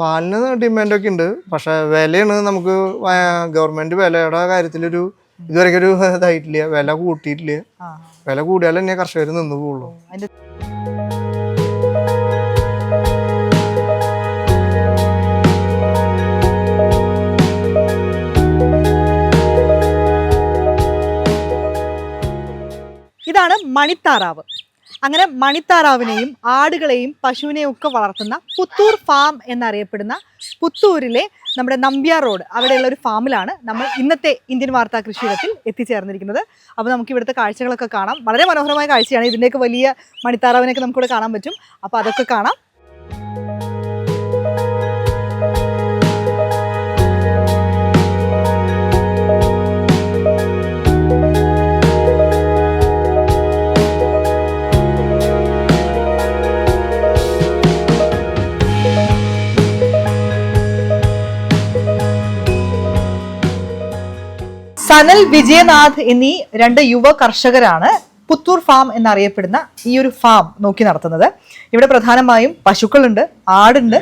പാലിന് ഡിമാൻഡൊക്കെ ഉണ്ട്. പക്ഷെ വിലയാണ് നമുക്ക് ഗവൺമെന്റ് വിലയുടെ കാര്യത്തിലൊരു ഇതുവരെയൊക്കെ ഒരു ഇതായിട്ടില്ല. വില കൂട്ടിയിട്ടില്ല. വില കൂടിയാൽ തന്നെ കർഷകർ നിന്ന് പോകുള്ളൂ ഇതാണ് മണിത്താറാവ്. അങ്ങനെ മണിത്താറാവിനെയും ആടുകളെയും പശുവിനെയും ഒക്കെ വളർത്തുന്ന പുത്തൂർ ഫാം എന്നറിയപ്പെടുന്ന പുത്തൂരിലെ നമ്മുടെ നമ്പ്യാർ റോഡ് അവിടെയുള്ള ഒരു ഫാമിലാണ് നമ്മൾ ഇന്നത്തെ ഇന്ത്യൻ വാർത്താ കൃഷിയിടത്തിൽ എത്തിച്ചേർന്നിരിക്കുന്നത്. അപ്പോൾ നമുക്ക് ഇവിടുത്തെ കാഴ്ചകളൊക്കെ കാണാം. വളരെ മനോഹരമായ കാഴ്ചയാണ് ഇതിന്റെയൊക്കെ വലിയ മണിത്താറാവിനെയൊക്കെ നമുക്കിവിടെ കാണാൻ പറ്റും. അപ്പോൾ അതൊക്കെ കാണാം. സനൽ വിജയനാഥ് എന്നീ രണ്ട് യുവ കർഷകരാണ് പുത്തൂർ ഫാം എന്നറിയപ്പെടുന്ന ഈ ഒരു ഫാം നോക്കി നടത്തുന്നത്. ഇവിടെ പ്രധാനമായും പശുക്കളുണ്ട് ആടുണ്ട്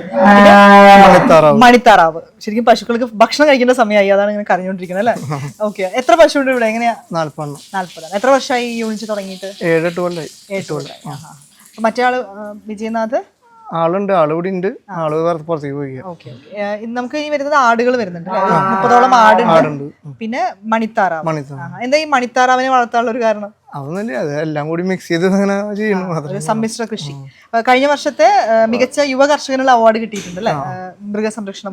മണിത്താറാവ്. ശരിക്കും പശുക്കൾക്ക് ഭക്ഷണം കഴിക്കേണ്ട സമയമായി അതാണ് ഇങ്ങനെ കരഞ്ഞുകൊണ്ടിരിക്കുന്നത് അല്ലേ? ഓക്കെ എത്ര പശുണ്ട് ഇവിടെ? എങ്ങനെയാ? എത്ര വർഷമായി ഈ യൂണിറ്റ് തുടങ്ങിയിട്ട്? ഏഴെട്ട് കൊല്ലായി മറ്റേ ആൾ വിജയനാഥ്? ആളുണ്ട് ആൾ ഇവിടെ ഉണ്ട് ആൾ പുറത്തേക്ക് പോയി ഓക്കെ നമുക്ക് ഇനി വരുന്നത് ആടുകൾ വരുന്നുണ്ട് മുപ്പതോളം ആടുണ്ട്. പിന്നെ മണിത്താറാവ്. മണിത്താറ് എന്താ ഈ മണിത്താറാവിനെ വളർത്താനുള്ള ഒരു കാരണം? അതൊന്നുമില്ല അത് എല്ലാം കൂടി മിക്സ് ചെയ്ത് അങ്ങനെ ചെയ്യുന്നു സമ്മിശ്ര കൃഷി. കഴിഞ്ഞ വർഷത്തെ മികച്ച യുവ കർഷകനുള്ള അവാർഡ് കിട്ടിയിട്ടുണ്ട് അല്ലേ? മൃഗസംരക്ഷണ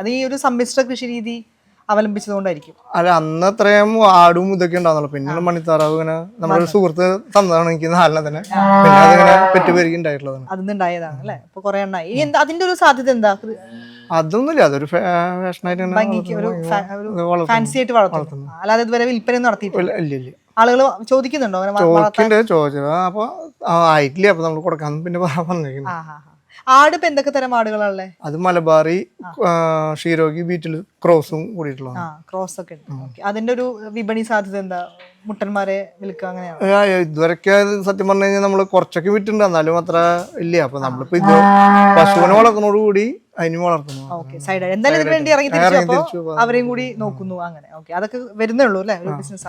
അത് ഈ ഒരു സമ്മിശ്ര കൃഷി രീതി അവലംബിച്ചതുകൊണ്ടായിരിക്കും. അല്ല അന്ന് അത്രയും ആടും ഇതൊക്കെ ഉണ്ടാവുന്നുള്ളൂ. പിന്നെ മണിത്താറാവ് ഇങ്ങനെ നമ്മുടെ ഒരു സുഹൃത്ത് തന്നതാണ് എനിക്ക് നാലിനെ തന്നെ. പിന്നെ അതിങ്ങനെ പെറ്റുപേരിക്ക് ഉണ്ടായിട്ടുള്ളതാണ്. അതിൽ ഉണ്ടായതാണ് അല്ലേ? ഇപ്പൊ കുറെ എണ്ണായി. ഇനി എന്താ അതിന്റെ ഒരു സാധ്യത എന്താ? അതൊന്നുമില്ല അതൊരു ഫാഷനായിട്ട്. ഫാൻസി ആയിട്ട് വളർത്തുന്നു. അല്ലാതെ ഇതുവരെ വിൽപ്പന നടത്തിയിട്ടില്ല. ആളുകൾ ചോദിക്കുന്നുണ്ടോ? ചോദിക്കണ്ടേ ചോദിച്ചത് അപ്പൊ ആയിട്ടില്ല അപ്പൊ നമ്മൾ കൊടുക്കാൻ പിന്നെ പറഞ്ഞിരിക്കുന്നു. ആട് ഇപ്പൊ എന്തൊക്കെ തരം ആടുകളാണല്ലേ അത് മലബാറി ഷീരോഗി ബീറ്റിൽ ക്രോസും കൂടിയിട്ടുള്ളതാണ്. ആ ക്രോസ് ഒക്കെ ഉണ്ട് അതിന്റെ ഒരു വിപണി സാധ്യത എന്താ? മുട്ടന്മാരെ വിൽക്കുക അങ്ങനെയാണ്? ഇതുവരെയൊക്കെ സത്യം പറഞ്ഞു കഴിഞ്ഞാൽ നമ്മൾ കുറച്ചൊക്കെ വിറ്റുണ്ട് എന്നാലും അത്ര ഇല്ല. അപ്പൊ നമ്മളിപ്പോ ഇത് പശുവിനെ വളർത്തുന്നതോട് കൂടി അതിനും വളർത്തുന്നു. സൈഡ് എന്തായാലും ഇതിന് വേണ്ടി ഇറങ്ങി തിരിച്ചു അവരെയും കൂടി നോക്കുന്നു അങ്ങനെ. ഓക്കെ അതൊക്കെ വരുന്നേ ഉള്ളൂ അല്ലെ? ബിസിനസ്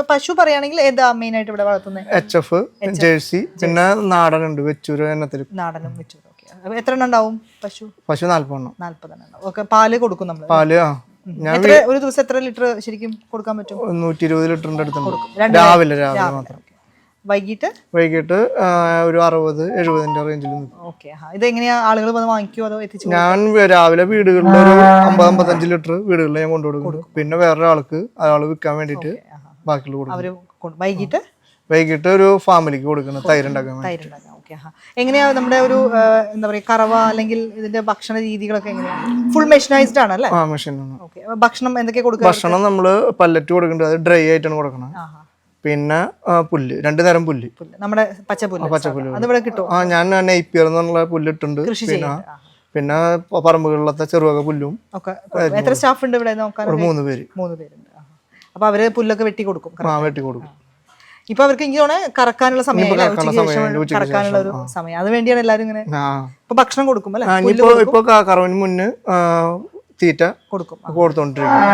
അപ്പൊ പശു പറയുകയാണെങ്കിൽ ഏതാ മെയിൻ ആയിട്ട് ഇവിടെ വളർത്തുന്നത് എച്ച് എഫ് ജേഴ്സി പിന്നെ നാടൻ ഉണ്ട് വെച്ചൂര് എണ്ണത്തിൽ നാടനും വെച്ചൂരും ഓക്കെ എത്ര എണ്ണം ഉണ്ടാവും പശു? പശു നാല്പതെണ്ണം. നാല്പതെണ്ണം ഓക്കെ പാൽ കൊടുക്കും നമ്മൾ പാൽ ആ. ഞാൻ ഒരു ദിവസം എത്ര ലിറ്റർ ശരിക്കും കൊടുക്കാൻ പറ്റും? നൂറ്റി ഇരുപത് ലിറ്ററിന്റെ അടുത്ത് രാവിലെ രാവിലെ മാത്രം. വൈകിട്ട്? വൈകിട്ട് ഒരു അറുപത് എഴുപതിന്റെ റേഞ്ചിൽ ഇത് എങ്ങനെയാ ആളുകൾ വന്ന് വാങ്ങിക്കുമോ അതോ എത്തിച്ചു ഞാൻ രാവിലെ വീടുകളിൽ ഒരു അമ്പത് അമ്പത്തഞ്ച് ലിറ്റർ വീടുകളിൽ ഞാൻ കൊണ്ടുകൊടുക്കും. പിന്നെ വേറൊരാൾക്ക് അയാൾ വിൽക്കാൻ വേണ്ടിയിട്ട് ബാക്കിയുള്ള കൊടുക്കും. അവർ കൊണ്ട് വൈകിട്ട്? വൈകിട്ട് ഒരു ഫാമിലിക്ക് കൊടുക്കണം തൈരുണ്ടാക്കാൻ വേണ്ടി. തൈരുണ്ടാക്കാം ഓക്കെ എങ്ങനെയാ നമ്മുടെ ഒരു ആ, എന്താ പറയുക കറവ അല്ലെങ്കിൽ ഇതിന്റെ ഭക്ഷണ രീതികളൊക്കെ എങ്ങനെയാണ് ഫുൾ മെഷീനൈസ്ഡ് ആണ് അല്ലേ ആ മെഷീനാണ് ഓക്കെ ഭക്ഷണം എന്തൊക്കെ കൊടുക്കുക ഭക്ഷണം നമ്മൾ പല്ലറ്റ് കൊടുക്കേണ്ടത് അത് ഡ്രൈ ആയിട്ടാണ് കൊടുക്കണം ആഹാ. പിന്നെ ആ, പുല്ല്. രണ്ടു തരം പുല്ല്. പുല്ല്. നമ്മുടെ പച്ചപ്പുല്ല്. കിട്ടുമോ ആ ഞാൻ നെയ്പ്പിയർ എന്നുള്ള പുല്ലിട്ടുണ്ട് കൃഷി പിന്നെ. പിന്നെ പ- പറമ്പുകളിലത്തെ ചെറുവക പുല്ലും. ഒക്കെ. കൊടുക്കും. എത്ര സ്റ്റാഫ് ഉണ്ട് ഇവിടെ? നോക്കാൻ ഒരു മൂന്ന് പേര്. മൂന്ന് പേരുണ്ട്. അപ്പൊ അവർ പുല്ലൊക്കെ വെട്ടി കൊടുക്കും ആ വെട്ടി കൊടുക്കും. ഇപ്പൊ അവർക്ക് ഇങ്ങനെ കറക്കാനുള്ള സമയം, കറക്കാനുള്ള ഒരു സമയം. അത് വേണ്ടിയാണ് എല്ലാരും ഇങ്ങനെ ഇപ്പൊ ഭക്ഷണം കൊടുക്കും അല്ലെ? ഇപ്പൊ കറവിന് മുന്നേ തീറ്റ കൊടുക്കും. കൊടുത്തോണ്ടിരിക്കും.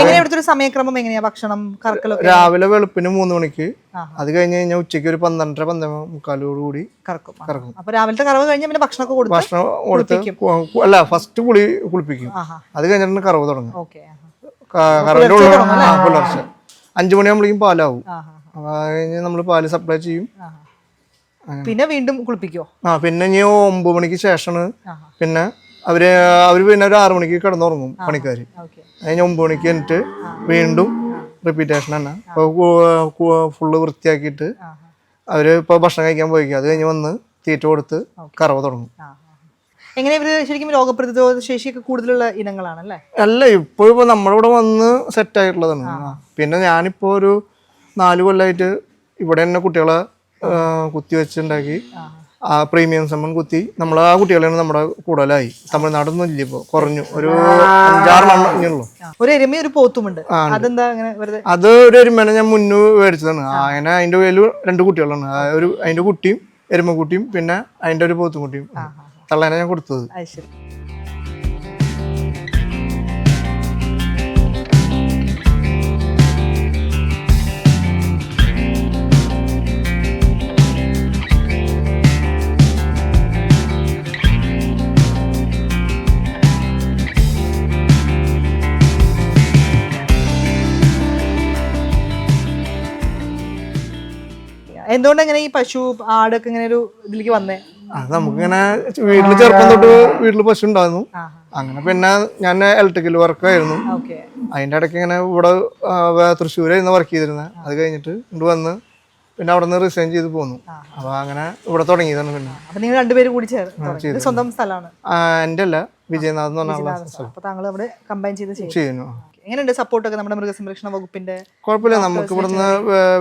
എങ്ങനെയാ ഇവിടുത്തെ ഒരു സമയക്രമം? എങ്ങനെയാ ഭക്ഷണം കറക്കലൊക്കെ? രാവിലെ വെളുപ്പിന് മൂന്ന് മണിക്ക്. അത് കഴിഞ്ഞ് കഴിഞ്ഞാൽ ഉച്ചയ്ക്ക് ഒരു പന്ത്രണ്ടര പന്ത്രണ്ട് മുക്കാലോട് കൂടി കറക്കും. അപ്പൊ രാവിലത്തെ കറവ് കഴിഞ്ഞ പിന്നെ ഭക്ഷണമൊക്കെ കൊടുക്കും ഭക്ഷണം കൊടുത്ത് അല്ല ഫസ്റ്റ് കുളി കുളിപ്പിക്കും. അത് കഴിഞ്ഞിട്ട് കറവ് തുടങ്ങും ഓക്കെ പുലർച്ചെ. അഞ്ചു മണിയാകുമ്പോഴേക്കും പാലാവും. കഴിഞ്ഞ് നമ്മൾ പാൽ സപ്ലൈ ചെയ്യും. പിന്നെ വീണ്ടും കുളിപ്പിക്കോ? ആ പിന്നെ ഇനി ഒമ്പത് മണിക്ക് ശേഷമാണ് പിന്നെ അവർ അവർ പിന്നെ ഒരു ആറു മണിക്ക് കിടന്നുറങ്ങും പണിക്കാർ അതിന് ഒമ്പത് മണിക്ക് എന്നിട്ട് വീണ്ടും റിപ്പീറ്റേഷൻ തന്നെ അപ്പോൾ ഫുള്ള് വൃത്തിയാക്കിയിട്ട് അവർ ഇപ്പൊ ഭക്ഷണം കഴിക്കാൻ പോയിക്കും. അത് കഴിഞ്ഞ് വന്ന് തീറ്റ കൊടുത്ത് കറവ തുടങ്ങും. എങ്ങനെ ഇവർ ശരിക്കും രോഗപ്രതിരോധ ശേഷിയൊക്കെ കൂടുതലുള്ള ഇനങ്ങളാണല്ലേ? അല്ല ഇപ്പൊ ഇപ്പൊ നമ്മളിവിടെ വന്ന് സെറ്റ് ആയിട്ടുള്ളതാണ്. പിന്നെ ഞാനിപ്പോ ഒരു നാല് കൊല്ലമായിട്ട് ഇവിടെ തന്നെ കുട്ടികളെ കുത്തി വെച്ചുണ്ടാക്കി. ആ. പ്രീമിയം സംഭവം കുത്തി നമ്മൾ ആ കുട്ടികളാണ് നമ്മുടെ കൂടുതലായി തമിഴ്നാടൊന്നും ഇല്ല ഇപ്പൊ. കുറഞ്ഞു. ഒരു അഞ്ചാറ് മണ്ണുള്ളൂ ഒരു എരുമ ഒരു പോത്തുമുണ്ട്. അതെന്താ അങ്ങനെ വെറുതെ? അത് ഒരു എരുമേനെ ഞാൻ മുന്നേ മേടിച്ചതാണ്. അങ്ങനെ അതിന്റെ പേരിൽ രണ്ട് കുട്ടികളാണ്. ഒരു അതിന്റെ കുട്ടിയും എരുമക്കുട്ടിയും പിന്നെ അതിന്റെ ഒരു പോത്തും കുട്ടിയും. തള്ളേനെ ഞാൻ കൊടുത്തത്. എന്തുകൊണ്ട് എങ്ങനെ ഈ പശു ആടൊക്കെ ഇങ്ങനെ ഒരു ഇതിലേക്ക് വന്നേ? അത് നമുക്കിങ്ങനെ വീട്ടിൽ ചെറുപ്പം തൊട്ട് വീട്ടിൽ പശു ഉണ്ടായിരുന്നു അങ്ങനെ പിന്നെ ഞാൻ ഇലക്ട്രിക്കൽ വർക്കായിരുന്നു ആയിരുന്നു. അതിന്റെ ഇടയ്ക്ക് ഇങ്ങനെ ഇവിടെ തൃശ്ശൂരായിരുന്നു വർക്ക് ചെയ്തിരുന്നത് അത് കഴിഞ്ഞിട്ട് ഇങ്ങോട്ട് വന്ന് പിന്നെ അവിടെ നിന്ന് റിസൈൻ ചെയ്ത് പോന്നു. അപ്പൊ അങ്ങനെ ഇവിടെ തുടങ്ങിയതാണ് പിന്നെ. നിങ്ങൾ രണ്ടുപേരും കൂടി ചേർന്ന് സ്വന്തം സ്ഥലമാണ്. എന്റെ അല്ല വിജയനാഥ് എന്ന് പറഞ്ഞ താങ്കൾ അവിടെ കമ്പൈൻ ചെയ്ത്. ചെയ്യുന്നു. എങ്ങനെയുണ്ട് സപ്പോർട്ടൊക്കെ നമ്മുടെ മൃഗസംരക്ഷണ വകുപ്പിന്റെ കുഴപ്പമില്ല നമുക്ക് ഇവിടുന്ന്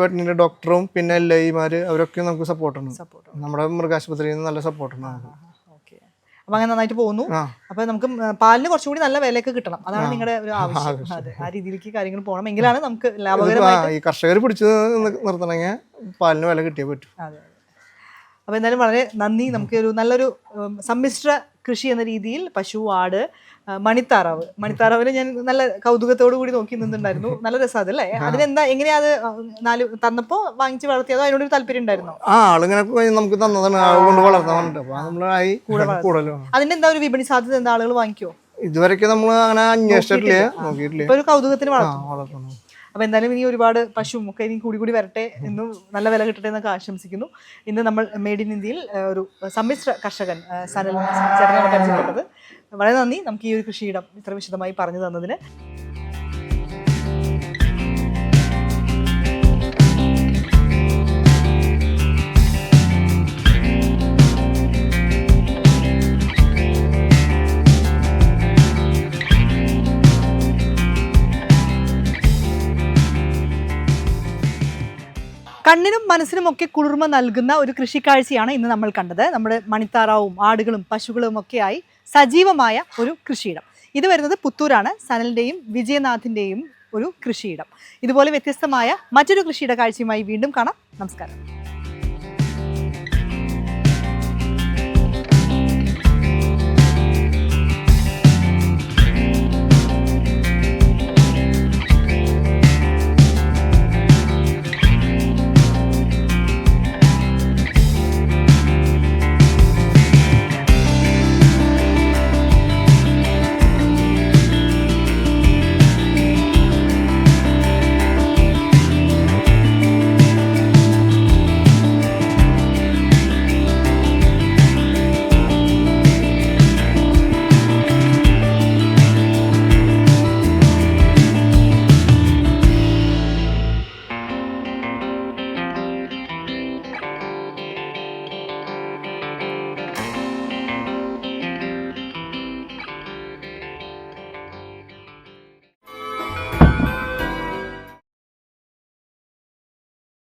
വെറ്റിനറി ഡോക്ടറും പിന്നെ എൽ ഐമാര് അവരൊക്കെ നമുക്ക് സപ്പോർട്ടുണ്ട് സപ്പോർട്ട് നമ്മുടെ മൃഗാശുപത്രിയിൽ നിന്ന് നല്ല സപ്പോർട്ടുണ്ട് നമുക്ക്. ഓക്കെ. അപ്പൊ അങ്ങനെ നന്നായിട്ട് പോകുന്നു. അപ്പൊ നമുക്ക് പാലിന് കുറച്ചുകൂടി നല്ല വിലയൊക്കെ കിട്ടണം. അതാണ് നിങ്ങളുടെ ഒരു ആവശ്യം. അതെ ആ രീതിയിലേക്ക് കാര്യങ്ങൾ പോകണം. എങ്കിലാണ് നമുക്ക് ലാഭകരമായി ഈ കർഷകർ പിടിച്ചു നിർത്തണമെങ്കിൽ പാലിന് വില കിട്ടിയേ പറ്റൂ. അതെ അപ്പോൾ എന്തായാലും വളരെ നന്ദി. നമുക്ക് ഒരു നല്ലൊരു സമ്മിശ്ര കൃഷി എന്ന രീതിയിൽ പശു ആട് മണിത്താറാവ്. മണിത്താറാവിന് ഞാൻ നല്ല കൗതുകത്തോടു കൂടി നോക്കി നിന്നുണ്ടായിരുന്നു നല്ല രസം അതല്ലേ? അതിനെന്താ എങ്ങനെയാ അത് നാല് തന്നപ്പോ വാങ്ങിച്ച് വളർത്തിയതോ അതിനോടൊരു താല്പര്യം ഉണ്ടായിരുന്നോ? ആ ആളിങ്ങനെ നമുക്ക് തന്നതാണ്. കൊണ്ട് വളർത്താൻ അതിന്റെ എന്താ ഒരു വിപണി സാധ്യത? എന്താ ആളുകൾ വാങ്ങിക്കോ? ഇതുവരെയൊക്കെ നമ്മൾ അങ്ങനെ അന്വേഷിച്ചിട്ടില്ല. നോക്കിയിട്ടില്ല. ഒരു കൗതുകത്തിന് വളർത്തുന്നു. വളർത്തും അപ്പോൾ എന്തായാലും ഇനി ഒരുപാട് പശുവും ഒക്കെ ഇനി കൂടി കൂടി വരട്ടെ എന്നും നല്ല വില കിട്ടട്ടെ എന്നൊക്കെ ആശംസിക്കുന്നു. ഇന്ന് നമ്മൾ മെയ്ഡ് ഇൻ ഇന്ത്യയിൽ ഒരു സമ്മിശ്ര കർഷകൻ സനൽ ചേട്ടനാണ് പരിചയപ്പെട്ടത്. വളരെ നന്ദി. നമുക്ക് ഈ ഒരു കൃഷിയിടം ഇത്ര വിശദമായി പറഞ്ഞു തന്നതിന്. കണ്ണിനും മനസ്സിനും ഒക്കെ കുളിർമ നൽകുന്ന ഒരു കൃഷിക്കാഴ്ചയാണ് ഇന്ന് നമ്മൾ കണ്ടത്. നമ്മുടെ മണിത്താറാവും ആടുകളും പശുക്കളും ഒക്കെയായി സജീവമായ ഒരു കൃഷിയിടം. ഇത് വരുന്നത് പുത്തൂരാണ്. സനലിന്റെയും വിജയനാഥിന്റെയും ഒരു കൃഷിയിടം. ഇതുപോലെ വ്യത്യസ്തമായ മറ്റൊരു കൃഷിയുടെ കാഴ്ചയുമായി വീണ്ടും കാണാം. നമസ്കാരം.